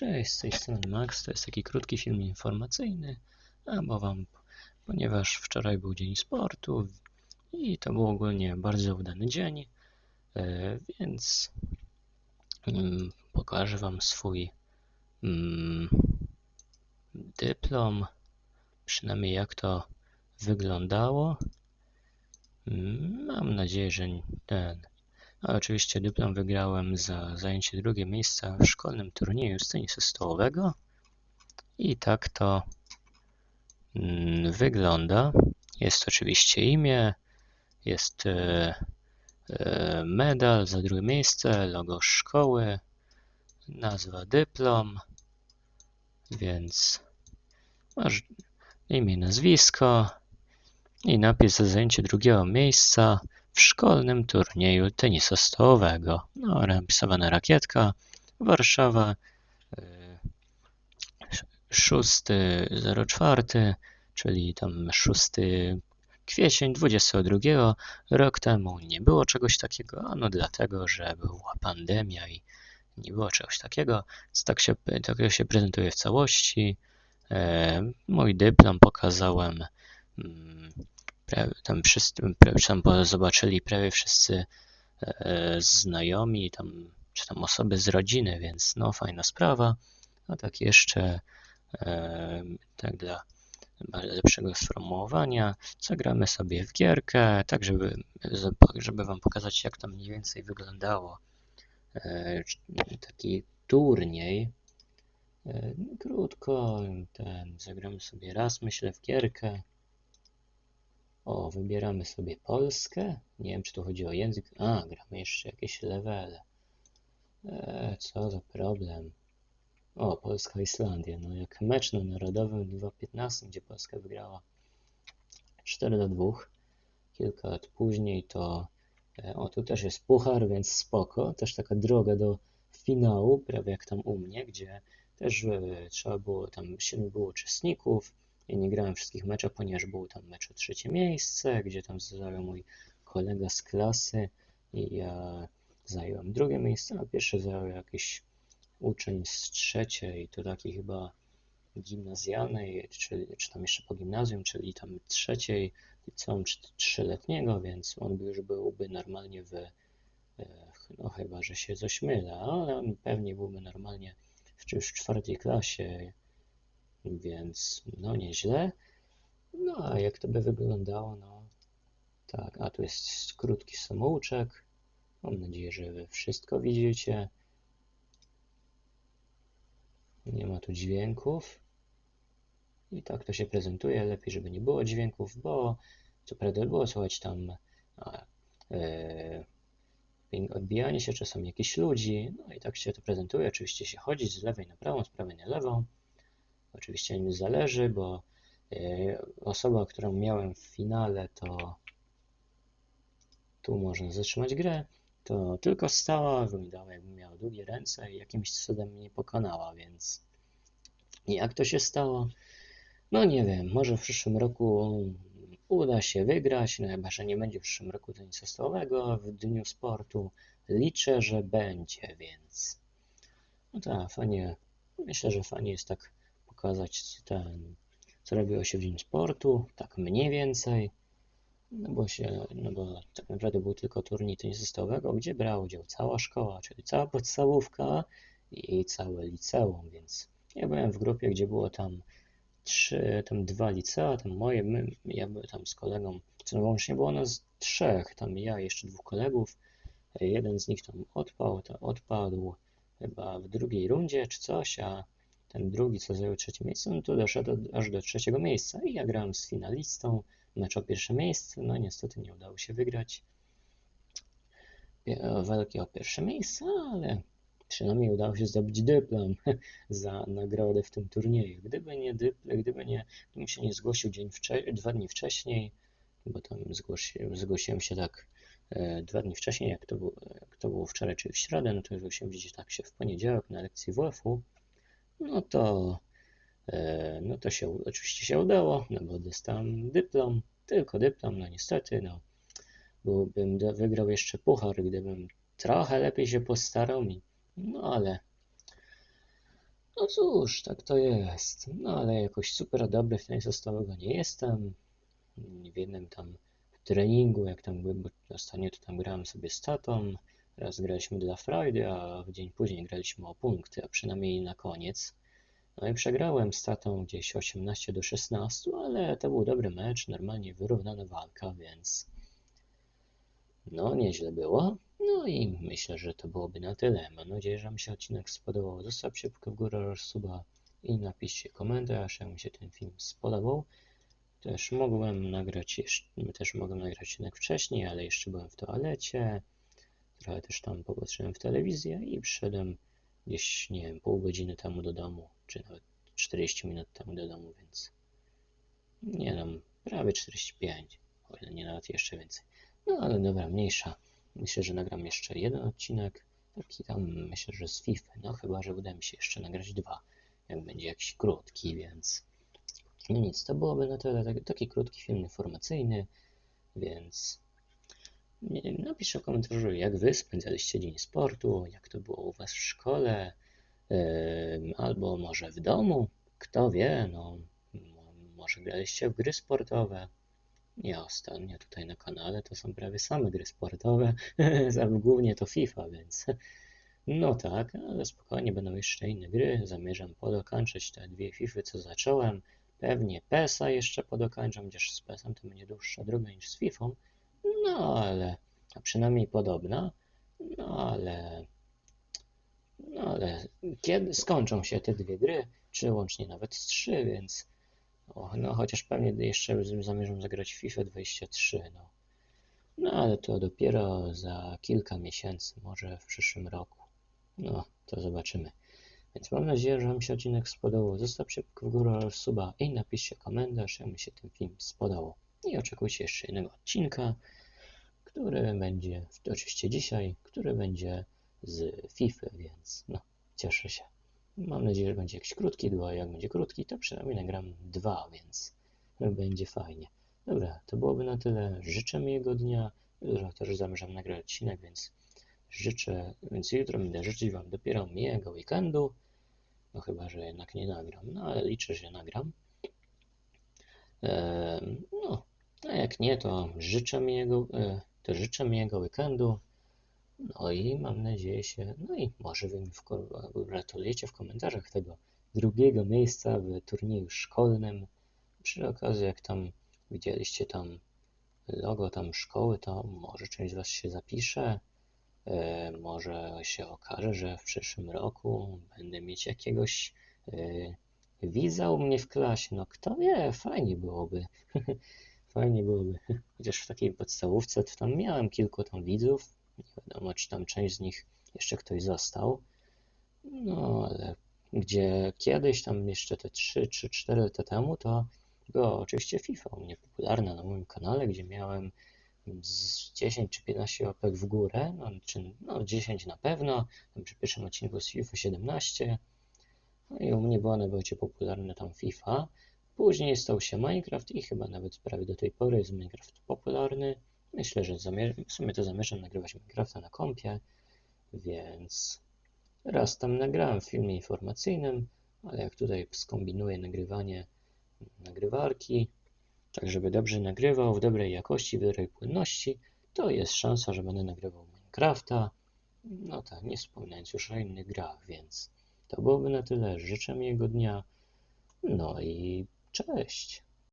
Cześć, z tej strony Max. To jest taki krótki film informacyjny, albo wam, ponieważ wczoraj był dzień sportu i to był ogólnie bardzo udany dzień, e, więc mm, pokażę wam swój mm, dyplom, przynajmniej jak to wyglądało. Mm, Mam nadzieję, że ten. A oczywiście dyplom wygrałem za zajęcie drugie miejsca w szkolnym turnieju z tenisu stołowego. I tak to mm, wygląda. Jest oczywiście imię, jest e, e, medal za drugie miejsce, logo szkoły, nazwa dyplom, więc masz imię, nazwisko i napis za zajęcie drugiego miejsca w szkolnym turnieju tenisa stołowego. No, napisowana rakietka, Warszawa, y, 6.04, czyli tam 6 kwiecień 22 rok temu nie było czegoś takiego, ano dlatego, że była pandemia i nie było czegoś takiego, więc tak się, tak się prezentuje w całości. E, mój dyplom pokazałem mm, prawie, tam prawie, tam zobaczyli prawie wszyscy e, znajomi, tam, czy tam osoby z rodziny, więc no fajna sprawa. A tak jeszcze e, tak dla lepszego sformułowania, zagramy sobie w gierkę, tak żeby, żeby wam pokazać jak to mniej więcej wyglądało e, taki turniej. Krótko, ten, zagramy sobie raz, myślę, w gierkę. O, wybieramy sobie Polskę. Nie wiem, czy tu chodzi o język. A, gramy jeszcze jakieś levele. Eee, co za problem. O, Polska-Islandia. No, jak mecz na Narodowym w 2015, gdzie Polska wygrała 4 do 2. Kilka lat później to... e, O, tu też jest puchar, więc spoko. Też taka droga do finału, prawie jak tam u mnie, gdzie też e, trzeba było, tam 7 było uczestników. Ja nie grałem wszystkich meczów, ponieważ był tam mecz o trzecie miejsce, gdzie tam zajął mój kolega z klasy i ja zająłem drugie miejsce, a pierwsze zajął jakiś uczeń z trzeciej, to taki chyba gimnazjalnej, czy, czy tam jeszcze po gimnazjum, czyli tam trzeciej liceum trz- trzyletniego, więc on by już byłby normalnie w, e, no chyba, że się coś mylę, ale on pewnie byłby normalnie w, w czwartej klasie, więc no nieźle. No a jak to by wyglądało? No tak, a tu jest krótki samouczek. Mam nadzieję, że wy wszystko widzicie. Nie ma tu dźwięków. I tak to się prezentuje. Lepiej, żeby nie było dźwięków, bo co prawda było słychać tam a, ping- odbijanie się czasami jakichś ludzi. No i tak się to prezentuje. Oczywiście się chodzi z lewej na prawą, z prawej na lewą. Oczywiście nie zależy, bo e, osoba, którą miałem w finale, to tu można zatrzymać grę, to tylko stała, wyglądała jakby miała długie ręce i jakimś cudem mnie pokonała, więc jak to się stało? No nie wiem, może w przyszłym roku uda się wygrać, no chyba, że nie będzie w przyszłym roku tenisa stołowego w dniu sportu. Liczę, że będzie, więc no tak, fajnie, myślę, że fajnie jest tak pokazać ten, co robiło się w dzień sportu, tak mniej więcej, no bo się, no bo tak naprawdę był tylko turniej tenisa stołowego, gdzie brała udział cała szkoła, czyli cała podstawówka i całe liceum, więc ja byłem w grupie, gdzie było tam trzy, tam dwa licea, tam moje, my, ja byłem tam z kolegą, co łącznie było nas trzech, tam ja jeszcze dwóch kolegów, jeden z nich tam odpadł, to odpadł chyba w drugiej rundzie czy coś, a ten drugi, co zajął trzecie miejsce, no to doszedł do- aż do trzeciego miejsca i ja grałem z finalistą, mecz o pierwsze miejsce, no niestety nie udało się wygrać walki o pierwsze miejsce, ale przynajmniej udało się zdobyć dyplom za nagrodę w tym turnieju. Gdyby nie dyplom, gdyby nie, gdybym się nie zgłosił dzień dwa dni wcześniej, bo tam zgłosi, zgłosiłem się tak e, dwa dni wcześniej, jak to, było, jak to było wczoraj, czy w środę, no to zgłosiłem gdzieś tak się w poniedziałek na lekcji WF-u, no to E, No to się oczywiście się udało, no bo dostałem dyplom, tylko dyplom, no niestety, no byłbym wygrał jeszcze puchar, gdybym trochę lepiej się postarał mi, no ale No cóż, tak to jest. No ale jakoś super dobry w tenisa stołowego nie jestem. W jednym tam treningu, jak tam ostatnio to tam grałem sobie z tatą. Raz graliśmy dla Friday, a w dzień później graliśmy o punkty, a przynajmniej na koniec. No i przegrałem z tatą gdzieś 18 do 16, ale to był dobry mecz, normalnie wyrównana walka, więc no nieźle było. No i myślę, że to byłoby na tyle. Mam nadzieję, że Wam się odcinek spodobał. Zostawcie łapkę w górę oraz suba i napiszcie komentarz, jak mi się ten film spodobał. Też mogłem nagrać też mogłem nagrać odcinek wcześniej, ale jeszcze byłem w toalecie. Trochę też tam popatrzyłem w telewizję i przyszedłem gdzieś, nie wiem, pół godziny temu do domu, czy nawet 40 minut temu do domu, więc nie wiem, prawie 45, o ile nie nawet jeszcze więcej. No ale dobra, mniejsza. Myślę, że nagram jeszcze jeden odcinek, taki tam, myślę, że z FIFA. No chyba, że uda mi się jeszcze nagrać dwa, jak będzie jakiś krótki, więc no nic, to byłoby na tyle taki, taki krótki film informacyjny, więc napiszcie w komentarzu, jak wy spędzaliście dzień sportu, jak to było u was w szkole, albo może w domu, kto wie, no może graliście w gry sportowe. Ja ostatnio tutaj na kanale to są prawie same gry sportowe, głównie to FIFA, więc no tak, ale spokojnie będą jeszcze inne gry. Zamierzam podokończyć te dwie FIFA, co zacząłem. Pewnie PESA jeszcze podokończam, chociaż z PESem to będzie dłuższa droga niż z FIFA. No ale, a przynajmniej podobna. No ale, no ale kiedy skończą się te dwie gry, czy łącznie nawet trzy, więc o, no chociaż pewnie jeszcze zamierzam zagrać FIFA 23, no. No ale to dopiero za kilka miesięcy, może w przyszłym roku. No, to zobaczymy. Więc mam nadzieję, że Wam się odcinek spodobał. Zostawcie w górę suba i napiszcie komentarz, jak mi się ten film spodobał. I oczekujcie jeszcze jednego odcinka, który będzie, oczywiście dzisiaj, który będzie z FIFA, więc no, cieszę się. Mam nadzieję, że będzie jakiś krótki, a jak będzie krótki, to przynajmniej nagram dwa, więc będzie fajnie. Dobra, to byłoby na tyle. Życzę miłego dnia. Jutro też zamierzam nagrać odcinek, więc życzę, więc jutro będę życzyć Wam dopiero miłego weekendu. No chyba, że jednak nie nagram, no ale liczę, że nagram. Eee, no, a jak nie, to życzę miłego, e, to życzę miłego weekendu. No i mam nadzieję się, no i może wy mi gratulujecie w komentarzach tego drugiego miejsca w turnieju szkolnym. Przy okazji, jak tam widzieliście tam logo tam szkoły, to może część z Was się zapisze. E, może się okaże, że w przyszłym roku będę mieć jakiegoś e, widza u mnie w klasie. No kto wie, fajnie byłoby. fajnie byłoby. Chociaż w takiej podstawówce to tam miałem kilku tam widzów, nie wiadomo, czy tam część z nich jeszcze ktoś został. No, ale gdzie kiedyś, tam jeszcze te 3 czy 4 lata temu, to była oczywiście FIFA u mnie popularna na moim kanale, gdzie miałem z 10 czy 15 łapek w górę, no, czy, no 10 na pewno, tam przy pierwszym odcinku z FIFA 17. No i u mnie była najbardziej popularna tam FIFA. Później stał się Minecraft i chyba nawet prawie do tej pory jest Minecraft popularny. Myślę, że w sumie to zamierzam nagrywać Minecrafta na kompie, więc raz tam nagrałem w filmie informacyjnym, ale jak tutaj skombinuję nagrywanie nagrywarki, tak żeby dobrze nagrywał, w dobrej jakości, w dobrej płynności, to jest szansa, że będę nagrywał Minecrafta, no tak, nie wspominając już o innych grach, więc to byłoby na tyle. Życzę miłego dnia, no i cześć!